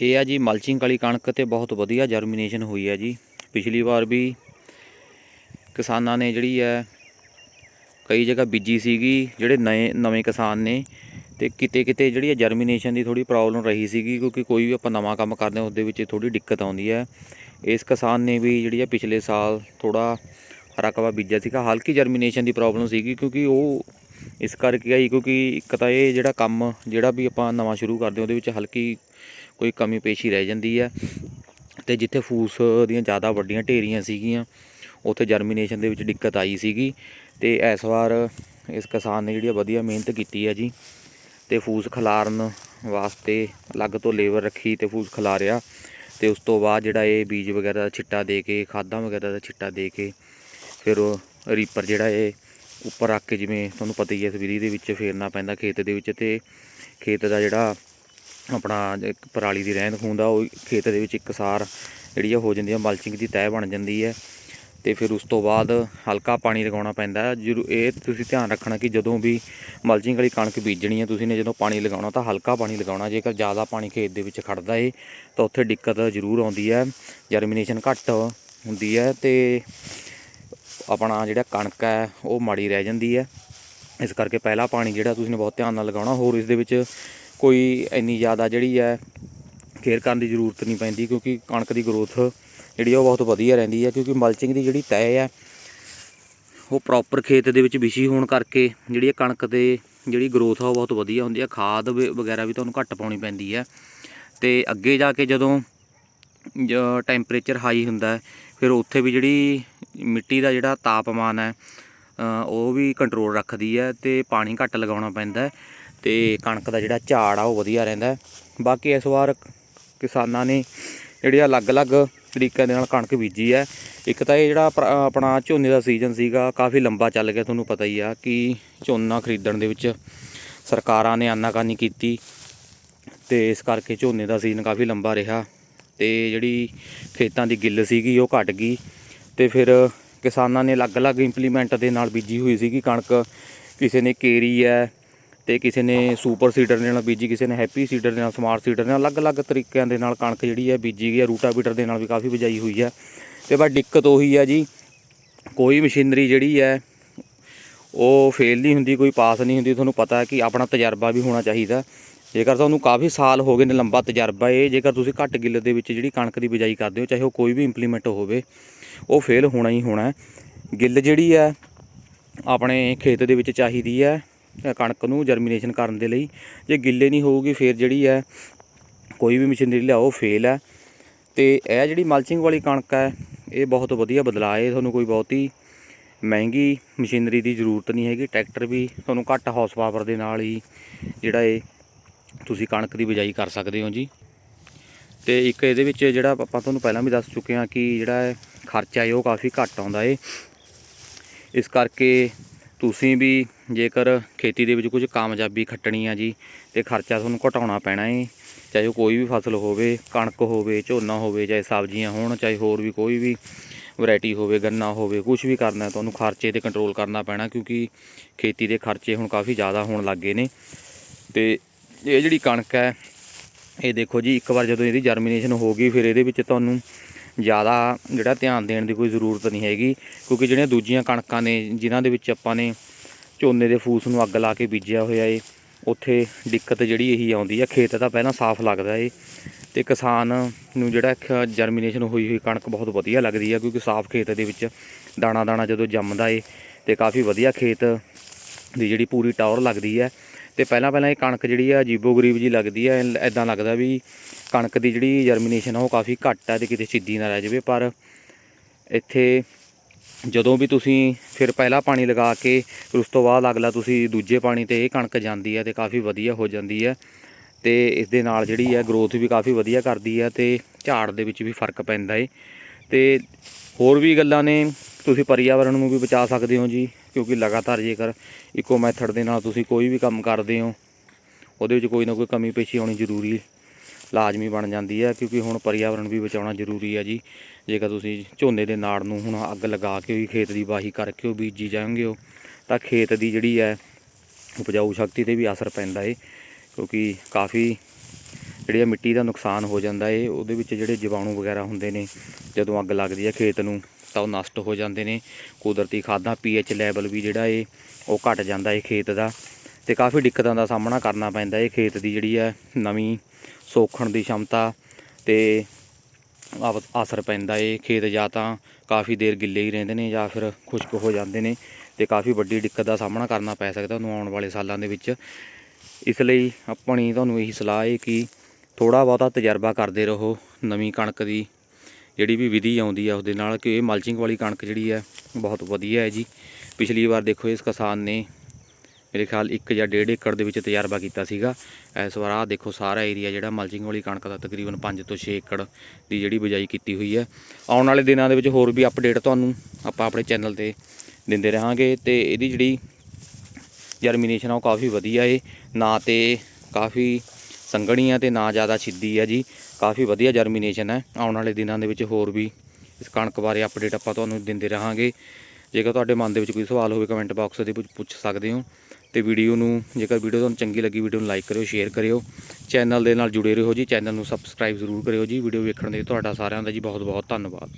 ਇਹ ਆ ਜੀ ਮਲਚਿੰਗ ਵਾਲੀ ਕਣਕ ਤੇ ਬਹੁਤ ਵਧੀਆ ਜਰਮੀਨੇਸ਼ਨ ਹੋਈ ਹੈ ਜੀ। ਪਿਛਲੀ ਵਾਰ ਵੀ ਕਿਸਾਨਾਂ ਨੇ ਜਿਹੜੀ ਹੈ ਕਈ ਜਗ੍ਹਾ ਬੀਜੀ ਸੀਗੀ, ਜਿਹੜੇ ਨਵੇਂ ਨਵੇਂ ਕਿਸਾਨ ਨੇ ਤੇ ਕਿਤੇ ਕਿਤੇ ਜਿਹੜੀ ਹੈ ਜਰਮੀਨੇਸ਼ਨ ਦੀ ਥੋੜੀ ਪ੍ਰੋਬਲਮ ਰਹੀ ਸੀਗੀ, ਕਿਉਂਕਿ ਕੋਈ ਵੀ ਆਪਾਂ ਨਵਾਂ ਕੰਮ ਕਰਦੇ ਹਾਂ ਉਸ ਵਿੱਚ ਥੋੜੀ ਦਿੱਕਤ ਆਉਂਦੀ ਹੈ ਇਸ ਕਿਸਾਨ ਨੇ ਵੀ ਜਿਹੜੀ ਹੈ ਪਿਛਲੇ ਸਾਲ ਥੋੜਾ ਰਕਬਾ ਬੀਜਿਆ ਸੀਗਾ। ਹਲਕੀ ਜਰਮੀਨੇਸ਼ਨ ਦੀ ਪ੍ਰੋਬਲਮ ਸੀਗੀ, ਕਿਉਂਕਿ ਉਹ ਇਸ ਕਰਕੇ ਆਈ, ਕਿਉਂਕਿ ਇੱਕ ਤਾਂ ਇਹ ਜਿਹੜਾ ਕੰਮ ਜਿਹੜਾ ਵੀ ਆਪਾਂ ਨਵਾਂ ਸ਼ੁਰੂ ਕਰਦੇ ਉਹਦੇ ਵਿੱਚ ਹਲਕੀ ਕੋਈ ਕਮੀ ਪੇਸ਼ੀ ਰਹਿ ਜਾਂਦੀ ਹੈ ਤੇ ਜਿੱਥੇ ਫੂਸ ਦੀਆਂ ਜ਼ਿਆਦਾ ਵੱਡੀਆਂ ਢੇਰੀਆਂ ਸੀਗੀਆਂ, ਉੱਥੇ ਜਰਮੀਨੇਸ਼ਨ ਦੇ ਵਿੱਚ ਦਿੱਕਤ ਆਈ ਸੀਗੀ। ਤੇ ਇਸ ਵਾਰ ਇਸ ਕਿਸਾਨ ਨੇ ਜਿਹੜੀ ਆ ਵਧੀਆ ਮਿਹਨਤ ਕੀਤੀ ਹੈ ਜੀ। ਤੇ ਫੂਸ ਖਲਾਰਨ ਵਾਸਤੇ ਅਲੱਗ ਤੋਂ ਲੇਬਰ ਰੱਖੀ ਤੇ ਫੂਸ ਖਲਾਰਿਆ ਤੇ ਉਸ ਤੋਂ ਬਾਅਦ ਜਿਹੜਾ ਇਹ ਬੀਜ ਵਗੈਰਾ ਦਾ ਛਿੱਟਾ ਦੇ ਕੇ, ਖਾਦਾਂ ਵਗੈਰਾ ਦਾ ਛਿੱਟਾ ਦੇ ਕੇ, ਫਿਰ ਉਹ ਰੀਪਰ ਜਿਹੜਾ ਇਹ ਉੱਪਰ ਰੱਖ ਕੇ ਜਿਵੇਂ ਤੁਹਾਨੂੰ ਪਤਾ ਹੀ ਹੈ ਇਸ ਵਿਧੀ ਦੇ ਵਿੱਚ ਫੇਰਨਾ ਪੈਂਦਾ ਖੇਤ ਦੇ ਵਿੱਚ ਤੇ ਖੇਤ ਦਾ ਜਿਹੜਾ ਆਪਣਾ ਇੱਕ ਪਰਾਲੀ ਦੀ ਰਹਿੰਦ ਖੂੰਹਦ ਆ, ਉਹ ਖੇਤ ਦੇ ਵਿੱਚ ਇੱਕਸਾਰ ਜਿਹੜੀ ਆ ਹੋ ਜਾਂਦੀ ਆ, ਮਲਚਿੰਗ ਦੀ ਤੈਅ ਬਣ ਜਾਂਦੀ ਹੈ ਤੇ ਫਿਰ ਉਸ ਤੋਂ ਬਾਅਦ ਹਲਕਾ ਪਾਣੀ ਲਗਾਉਣਾ ਪੈਂਦਾ ਹੈ ਜਰੂ ਇਹ ਤੁਸੀਂ ਧਿਆਨ ਰੱਖਣਾ ਕਿ ਜਦੋਂ ਵੀ ਮਲਚਿੰਗ ਵਾਲੀ ਕਣਕ ਬੀਜਣੀ ਹੈ ਤੁਸੀਂ ਨੇ ਜਦੋਂ ਪਾਣੀ ਲਗਾਉਣਾ, ਤਾਂ ਹਲਕਾ ਪਾਣੀ ਲਗਾਉਣਾ। ਜੇਕਰ ਜ਼ਿਆਦਾ ਪਾਣੀ ਖੇਤ ਦੇ ਵਿੱਚ ਖੜਦਾ ਏ, ਤਾਂ ਉੱਥੇ ਦਿੱਕਤ ਜ਼ਰੂਰ ਆਉਂਦੀ ਹੈ ਜਰਮੀਨੇਸ਼ਨ ਘੱਟ ਹੁੰਦੀ ਹੈ ਤੇ ਆਪਣਾ ਜਿਹੜਾ ਕਣਕ ਹੈ ਉਹ ਮਾੜੀ ਰਹਿ ਜਾਂਦੀ ਹੈ ਇਸ ਕਰਕੇ ਪਹਿਲਾ ਪਾਣੀ ਜਿਹੜਾ ਤੁਸੀਂ ਨੇ ਬਹੁਤ ਧਿਆਨ ਨਾਲ ਲਗਾਉਣਾ। ਹੋਰ ਇਸ ਦੇ ਵਿੱਚ ਕੋਈ ਇੰਨੀ ਜ਼ਿਆਦਾ ਜਿਹੜੀ ਹੈ ਕੇਅਰ ਕਰਨ ਦੀ ਜ਼ਰੂਰਤ ਨਹੀਂ ਪੈਂਦੀ ਕਿਉਂਕਿ ਕਣਕ ਦੀ ਗਰੋਥ ਜਿਹੜੀ ਆ ਉਹ ਬਹੁਤ ਵਧੀਆ ਰਹਿੰਦੀ ਹੈ ਕਿਉਂਕਿ ਮਲਚਿੰਗ ਦੀ ਜਿਹੜੀ ਤਹਿ ਹੈ, ਉਹ ਪ੍ਰੋਪਰ ਖੇਤ ਦੇ ਵਿੱਚ ਵਿਸ਼ੀ ਹੋਣ ਕਰਕੇ ਜਿਹੜੀ ਇਹ ਕਣਕ ਦੇ ਜਿਹੜੀ ਗਰੋਥ ਆ ਉਹ ਬਹੁਤ ਵਧੀਆ ਹੁੰਦੀ ਹੈ, ਖਾਦ ਵ- ਵਗੈਰਾ ਵੀ ਤੁਹਾਨੂੰ ਘੱਟ ਪਾਉਣੀ ਪੈਂਦੀ ਹੈ ਤੇ ਅੱਗੇ ਜਾ ਕੇ ਜਦੋਂ ਟੈਂਪਰੇਚਰ ਹਾਈ ਹੁੰਦਾ ਫਿਰ ਉੱਥੇ ਵੀ ਜਿਹੜੀ ਮਿੱਟੀ ਦਾ ਜਿਹੜਾ ਤਾਪਮਾਨ ਹੈ ਉਹ ਵੀ ਕੰਟਰੋਲ ਰੱਖਦੀ ਹੈ ਤੇ ਪਾਣੀ ਘੱਟ ਲਗਾਉਣਾ ਪੈਂਦਾ ਤੇ ਕਣਕ ਦਾ ਜਿਹੜਾ ਝਾੜ ਆ ਉਹ ਵਧੀਆ ਰਹਿੰਦਾ ਬਾਕੀ ਇਸ ਵਾਰ ਕਿਸਾਨਾਂ ਨੇ ਜਿਹੜੇ ਅਲੱਗ-ਅਲੱਗ ਤਰੀਕਿਆਂ ਦੇ ਨਾਲ ਕਣਕ ਬੀਜੀ ਹੈ। ਇੱਕ ਤਾਂ ਇਹ ਜਿਹੜਾ ਆਪਣਾ- ਆਪਣਾ ਝੋਨੇ ਦਾ ਸੀਜ਼ਨ ਸੀਗਾ, ਕਾਫੀ ਲੰਬਾ ਚੱਲ ਗਿਆ, ਤੁਹਾਨੂੰ ਪਤਾ ਹੀ ਆ ਕਿ ਝੋਨਾ ਖਰੀਦਣ ਦੇ ਵਿੱਚ ਸਰਕਾਰਾਂ ਨੇ ਆਨਾਕਾਨੀ ਕੀਤੀ ਤੇ ਇਸ ਕਰਕੇ ਝੋਨੇ ਦਾ ਸੀਜ਼ਨ ਕਾਫੀ ਲੰਬਾ ਰਿਹਾ ਤੇ ਜਿਹੜੀ ਖੇਤਾਂ ਦੀ ਗਿੱਲ ਸੀਗੀ ਉਹ ਘਟ ਗਈ ਤੇ ਫਿਰ ਕਿਸਾਨਾਂ ਨੇ ਅਲੱਗ-ਅਲੱਗ ਇੰਪਲੀਮੈਂਟ ਦੇ ਨਾਲ ਬੀਜੀ ਹੋਈ ਸੀਗੀ ਕਣਕ। ਕਿਸੇ ਨੇ ਕੇਰੀ ਹੈ ਤੇ ਕਿਸੇ ਨੇ ਸੁਪਰ ਸੀਡਰ ਦੇ ਨਾਲ ਬੀਜੀ, ਕਿਸੇ ਨੇ ਹੈਪੀ ਸੀਡਰ ਦੇ ਨਾਲ, ਸਮਾਰਟ ਸੀਡਰ ਦੇ ਨਾਲ, ਅਲੱਗ-ਅਲੱਗ ਤਰੀਕਿਆਂ ਦੇ ਨਾਲ ਕਣਕ ਜਿਹੜੀ ਹੈ ਬੀਜੀ ਗਈ ਹੈ, ਰੂਟਾਵੀਟਰ ਦੇ ਨਾਲ ਵੀ ਕਾਫੀ ਬਿਜਾਈ ਹੋਈ ਹੈ। ਤੇ ਬਸ ਦਿੱਕਤ ਉਹੀ ਹੈ ਜੀ, ਕੋਈ ਮਸ਼ੀਨਰੀ ਜਿਹੜੀ ਹੈ, ਉਹ ਫੇਲ ਨਹੀਂ ਹੁੰਦੀ, ਕੋਈ ਪਾਸ ਨਹੀਂ ਹੁੰਦੀ, ਤੁਹਾਨੂੰ ਪਤਾ ਹੈ ਕਿ ਆਪਣਾ ਤਜਰਬਾ ਵੀ ਹੋਣਾ ਚਾਹੀਦਾ। ਜੇਕਰ ਤੁਹਾਨੂੰ ਕਾਫੀ ਸਾਲ ਹੋ ਗਏ ਨੇ, ਲੰਬਾ ਤਜਰਬਾ ਇਹ, ਜੇਕਰ ਤੁਸੀਂ ਘੱਟ ਗਿੱਲ ਦੇ ਵਿੱਚ ਜਿਹੜੀ ਕਣਕ ਦੀ ਬਿਜਾਈ ਕਰਦੇ ਹੋ, ਚਾਹੇ ਉਹ ਕੋਈ ਵੀ ਇੰਪਲੀਮੈਂਟ ਹੋਵੇ, ਉਹ ਫੇਲ ਹੋਣਾ ਹੀ ਹੋਣਾ ਗਿੱਲ ਜਿਹੜੀ ਹੈ, ਆਪਣੇ ਖੇਤ ਦੇ ਵਿੱਚ ਚਾਹੀਦੀ ਹੈ ਕਣਕ ਨੂੰ ਜਰਮੀਨੇਸ਼ਨ ਕਰਨ ਦੇ ਲਈ। ਜੇ ਗਿੱਲੇ ਨਹੀਂ ਹੋਊਗੀ, ਫਿਰ ਜਿਹੜੀ ਹੈ, ਕੋਈ ਵੀ ਮਸ਼ੀਨਰੀ ਲਿਆਓ ਫੇਲ ਹੈ। ਤੇ ਇਹ ਜਿਹੜੀ ਮਲਚਿੰਗ ਵਾਲੀ ਕਣਕ ਹੈ, ਇਹ ਬਹੁਤ ਵਧੀਆ ਬਦਲਾਅ ਹੈ। ਤੁਹਾਨੂੰ ਕੋਈ ਬਹੁਤੀ ਮਹਿੰਗੀ ਮਸ਼ੀਨਰੀ ਦੀ ਜ਼ਰੂਰਤ ਨਹੀਂ ਹੈਗੀ। ਟਰੈਕਟਰ ਵੀ ਤੁਹਾਨੂੰ ਘੱਟ ਹਾਰਸ ਪਾਵਰ ਦੇ ਨਾਲ ਹੀ ਜਿਹੜਾ ਇਹ ਤੁਸੀਂ ਕਣਕ ਦੀ ਬਿਜਾਈ ਕਰ ਸਕਦੇ ਹੋ ਜੀ। ਤੇ ਇੱਕ ਇਹਦੇ ਵਿੱਚ ਜਿਹੜਾ ਆਪਾਂ ਤੁਹਾਨੂੰ ਪਹਿਲਾਂ ਵੀ ਦੱਸ ਚੁੱਕੇ ਹਾਂ ਕਿ ਜਿਹੜਾ ਇਹ ਖਰਚਾ ਹੈ, ਉਹ ਕਾਫੀ ਘੱਟ ਆਉਂਦਾ ਏ ਇਸ ਕਰਕੇ ਤੁਸੀਂ ਵੀ ਜੇਕਰ ਖੇਤੀ ਦੇ ਵਿੱਚ ਕੁਝ ਕਾਮਯਾਬੀ ਖੱਟਣੀ ਆ ਜੀ ਤੇ ਖਰਚਾ ਤੁਹਾਨੂੰ ਘਟਾਉਣਾ ਪੈਣਾ ਏ, ਚਾਹੇ ਉਹ ਕੋਈ ਵੀ ਫਸਲ ਹੋਵੇ, ਕਣਕ ਹੋਵੇ, ਝੋਨਾ ਹੋਵੇ, ਚਾਹੇ ਸਬਜ਼ੀਆਂ ਹੋਣ, ਚਾਹੇ ਹੋਰ ਵੀ ਕੋਈ ਵੀ ਵੈਰਾਈਟੀ ਹੋਵੇ, ਗੰਨਾ ਹੋਵੇ ਕੁਝ ਵੀ ਕਰਨਾ ਤੁਹਾਨੂੰ ਖਰਚੇ ਤੇ ਕੰਟਰੋਲ ਕਰਨਾ ਪੈਣਾ ਕਿਉਂਕਿ ਖੇਤੀ ਦੇ ਖਰਚੇ ਹੁਣ ਕਾਫੀ ਜ਼ਿਆਦਾ ਹੋਣ ਲੱਗੇ ਨੇ। ਤੇ ਇਹ ਜਿਹੜੀ ਕਣਕ ਹੈ, ਇਹ ਦੇਖੋ ਜੀ, ਇੱਕ ਵਾਰ ਜਦੋਂ ਇਹਦੀ ਜਰਮੀਨੇਸ਼ਨ ਹੋ ਗਈ, ਫਿਰ ਇਹਦੇ ਵਿੱਚ ਤੁਹਾਨੂੰ ਜ਼ਿਆਦਾ ਜਿਹੜਾ ਧਿਆਨ ਦੇਣ ਦੀ ਕੋਈ ਜ਼ਰੂਰਤ ਨਹੀਂ ਹੈਗੀ, ਕਿਉਂਕਿ ਜਿਹੜੀਆਂ ਦੂਜੀਆਂ ਕਣਕਾਂ ਨੇ, ਜਿਨ੍ਹਾਂ ਦੇ ਵਿੱਚ ਆਪਾਂ ਨੇ ਝੋਨੇ ਦੇ ਫੂਸ ਨੂੰ ਅੱਗ ਲਾ ਕੇ ਬੀਜਿਆ ਹੋਇਆ ਏ, ਉੱਥੇ ਦਿੱਕਤ ਜਿਹੜੀ ਇਹੀ ਆਉਂਦੀ ਹੈ ਖੇਤ ਤਾਂ ਪਹਿਲਾਂ ਸਾਫ਼ ਲੱਗਦਾ ਏ, ਤੇ ਕਿਸਾਨ ਨੂੰ ਜਿਹੜਾ ਜਰਮੀਨੇਸ਼ਨ ਹੋਈ ਹੋਈ ਕਣਕ ਬਹੁਤ ਵਧੀਆ ਲੱਗਦੀ ਹੈ ਕਿਉਂਕਿ ਸਾਫ਼ ਖੇਤ ਦੇ ਵਿੱਚ ਦਾਣਾ ਦਾਣਾ ਜਦੋਂ ਜੰਮਦਾ ਏ, ਤੇ ਕਾਫੀ ਵਧੀਆ ਖੇਤ ਦੀ ਜਿਹੜੀ ਪੂਰੀ ਟੌਰ ਲੱਗਦੀ ਹੈ। ਤੇ ਪਹਿਲਾਂ ਪਹਿਲਾਂ ਇਹ ਕਣਕ ਜਿਹੜੀ ਆ, ਅਜੀਬੋ ਗਰੀਬ ਜੀ ਲੱਗਦੀ ਹੈ ਐਦਾਂ ਲੱਗਦਾ ਵੀ ਕਣਕ ਦੀ ਜਿਹੜੀ ਜਰਮੀਨੇਸ਼ਨ ਆ, ਉਹ ਕਾਫੀ ਘੱਟ ਹੈ ਤੇ ਕਿਤੇ ਸਿੱਧੀ ਨਾ ਰਹਿ ਜਾਵੇ। ਪਰ ਇੱਥੇ ਜਦੋਂ ਵੀ ਤੁਸੀਂ ਫਿਰ ਪਹਿਲਾ ਪਾਣੀ ਲਗਾ ਕੇ ਫਿਰ ਉਸ ਤੋਂ ਬਾਅਦ ਅਗਲਾ ਤੁਸੀਂ ਦੂਜੇ ਪਾਣੀ ਤੇ ਇਹ ਕਣਕ ਜਾਂਦੀ ਹੈ ਤੇ ਕਾਫੀ ਵਧੀਆ ਹੋ ਜਾਂਦੀ ਹੈ ਤੇ ਇਸ ਦੇ ਨਾਲ ਜਿਹੜੀ ਹੈ ਗਰੋਥ ਵੀ ਕਾਫੀ ਵਧੀਆ ਕਰਦੀ ਹੈ ਤੇ ਝਾੜ ਦੇ ਵਿੱਚ ਵੀ ਫ਼ਰਕ ਪੈਂਦਾ ਏ। ਤੇ ਹੋਰ ਵੀ ਗੱਲਾਂ ਨੇ, ਤੁਸੀਂ ਪਰਿਆਵਰਣ ਨੂੰ ਵੀ ਬਚਾ ਸਕਦੇ ਹੋ ਜੀ। ਕਿਉਂਕਿ ਲਗਾਤਾਰ ਜੇਕਰ ਇੱਕੋ ਮੈਥਡ ਦੇ ਨਾਲ ਤੁਸੀਂ ਕੋਈ ਵੀ ਕੰਮ ਕਰਦੇ ਹੋ, ਉਹਦੇ ਵਿੱਚ ਕੋਈ ਨਾ ਕੋਈ ਕਮੀ ਪੇਸ਼ੀ ਆਉਣੀ ਜ਼ਰੂਰੀ ਲਾਜ਼ਮੀ ਬਣ ਜਾਂਦੀ ਹੈ, ਕਿਉਂਕਿ ਹੁਣ ਪਰਿਆਵਰਣ ਵੀ ਬਚਾਉਣਾ ਜ਼ਰੂਰੀ ਹੈ ਜੀ। ਜੇਕਰ ਤੁਸੀਂ ਝੋਨੇ ਦੇ ਨਾੜ ਨੂੰ ਹੁਣ ਅੱਗ ਲਗਾ ਕੇ ਵੀ ਖੇਤ ਦੀ ਵਾਹੀ ਕਰਕੇ ਉਹ ਬੀਜੀ ਜਾਓਗੇ ਹੋ ਤਾਂ ਖੇਤ ਦੀ ਜਿਹੜੀ ਹੈ ਉਪਜਾਊ ਸ਼ਕਤੀ ਤੇ ਵੀ ਅਸਰ ਪੈਂਦਾ ਏ, ਕਿਉਂਕਿ ਕਾਫੀ ਜਿਹੜੀ ਇਹ ਮਿੱਟੀ ਦਾ ਨੁਕਸਾਨ ਹੋ ਜਾਂਦਾ ਏ, ਉਹਦੇ ਵਿੱਚ ਜਿਹੜੇ ਜੀਵਾਣੂ ਵਗੈਰਾ ਹੁੰਦੇ ਨੇ, ਜਦੋਂ ਅੱਗ ਲੱਗਦੀ ਹੈ ਖੇਤ ਨੂੰ ਤਾਂ ਉਹ ਨਸ਼ਟ ਹੋ ਜਾਂਦੇ ਨੇ, ਕੁਦਰਤੀ ਖਾਦਾਂ ਪੀਐਚ ਲੈਵਲ ਵੀ ਜਿਹੜਾ ਏ ਉਹ ਘਟ ਜਾਂਦਾ ਏ ਖੇਤ ਦਾ। ਤੇ ਕਾਫੀ ਦਿੱਕਤਾਂ ਦਾ ਸਾਹਮਣਾ ਕਰਨਾ ਪੈਂਦਾ ਏ ਖੇਤ ਦੀ ਜਿਹੜੀ ਹੈ ਨਵੀਂ ਸੋਖਣ ਦੀ ਸ਼ਮਤਾ ਤੇ ਆਵ- ਅਸਰ ਪੈਂਦਾ ਏ ਖੇਤ ਜਾਂ ਤਾਂ ਕਾਫੀ ਦੇਰ ਗਿੱਲੇ ਹੀ ਰਹਿੰਦੇ ਨੇ ਜਾਂ ਫਿਰ ਖੁਸ਼ਕ ਹੋ ਜਾਂਦੇ ਨੇ ਤੇ ਕਾਫੀ ਵੱਡੀ ਦਿੱਕਤ ਦਾ ਸਾਹਮਣਾ ਕਰਨਾ ਪੈ ਸਕਦਾ ਉਹਨੂੰ ਆਉਣ ਵਾਲੇ ਸਾਲਾਂ ਦੇ ਵਿੱਚ। ਇਸ ਲਈ ਆਪਣੀ ਤੁਹਾਨੂੰ ਇਹੀ ਸਲਾਹ ਹੈ ਕਿ ਥੋੜਾ ਬਹੁਤਾ ਤਜਰਬਾ ਕਰਦੇ ਰਹੋ, ਨਵੀਂ ਕਣਕ ਦੀ ਜਿਹੜੀ ਵੀ ਵਿਧੀ ਆਉਂਦੀ ਹੈ ਉਹਦੇ ਨਾਲ ਕਿ ਇਹ ਮਲਚਿੰਗ ਵਾਲੀ ਕਣਕ ਜਿਹੜੀ ਹੈ ਬਹੁਤ ਵਧੀਆ ਹੈ ਜੀ। ਪਿਛਲੀ ਵਾਰ ਦੇਖੋ ਇਸ ਕਿਸਾਨ ਨੇ ਮੇਰੇ ਖਿਆਲ 1 ਜਾਂ 1.5 ਏਕੜ ਦੇ ਵਿੱਚ ਤਜਰਬਾ ਕੀਤਾ ਸੀਗਾ। ਇਸ ਵਾਰ ਆਹ ਦੇਖੋ ਸਾਰਾ ਏਰੀਆ ਜਿਹੜਾ ਮਲਚਿੰਗ ਵਾਲੀ ਕਣਕ ਦਾ ਤਕਰੀਬਨ 5 ਤੋਂ 6 ਏਕੜ ਦੀ ਜਿਹੜੀ ਬਿਜਾਈ ਕੀਤੀ ਹੋਈ ਹੈ। ਆਉਣ ਵਾਲੇ ਦਿਨਾਂ ਦੇ ਵਿੱਚ ਹੋਰ ਵੀ ਅਪਡੇਟ ਤੁਹਾਨੂੰ ਆਪਾਂ ਆਪਣੇ ਚੈਨਲ ਤੇ ਦਿੰਦੇ ਰਹਾਂਗੇ ਤੇ ਇਹਦੀ ਜਿਹੜੀ ਜਰਮੀਨੇਸ਼ਨ ਆ ਉਹ ਕਾਫੀ ਵਧੀਆ ਏ। ਨਾ ਤੇ ਕਾਫੀ ਸੰਘਣੀ ਆ ਤੇ ਨਾ ਜ਼ਿਆਦਾ ਛਿੱਦੀ ਆ ਜੀ। ਕਾਫੀ ਵਧੀਆ ਜਰਮੀਨੇਸ਼ਨ ਹੈ। ਆਉਣ ਵਾਲੇ ਦਿਨਾਂ ਦੇ ਵਿੱਚ ਹੋਰ ਵੀ ਇਸ ਕਣਕ ਬਾਰੇ ਅਪਡੇਟ ਆਪਾਂ ਤੁਹਾਨੂੰ ਦਿੰਦੇ ਰਹਾਂਗੇ। ਜੇਕਰ ਤੁਹਾਡੇ ਮਨ ਦੇ ਵਿੱਚ ਕੋਈ ਸਵਾਲ ਹੋਵੇ ਕਮੈਂਟ ਬਾਕਸ ਦੇ ਵਿੱਚ ਪੁੱਛ ਸਕਦੇ ਹੋ। ਤੇ ਵੀਡੀਓ ਨੂੰ, ਜੇਕਰ ਵੀਡੀਓ ਤੁਹਾਨੂੰ ਚੰਗੀ ਲੱਗੀ ਵੀਡੀਓ ਨੂੰ ਲਾਈਕ ਕਰਿਓ ਸ਼ੇਅਰ ਕਰਿਓ। ਚੈਨਲ ਦੇ ਨਾਲ ਜੁੜੇ ਰਹੋ ਜੀ। ਚੈਨਲ ਨੂੰ ਸਬਸਕ੍ਰਾਈਬ ਜ਼ਰੂਰ ਕਰਿਓ ਜੀ। ਵੀਡੀਓ ਵੇਖਣ ਦੇ ਤੁਹਾਡਾ ਸਾਰਿਆਂ ਦਾ ਜੀ ਬਹੁਤ ਬਹੁਤ ਧੰਨਵਾਦ।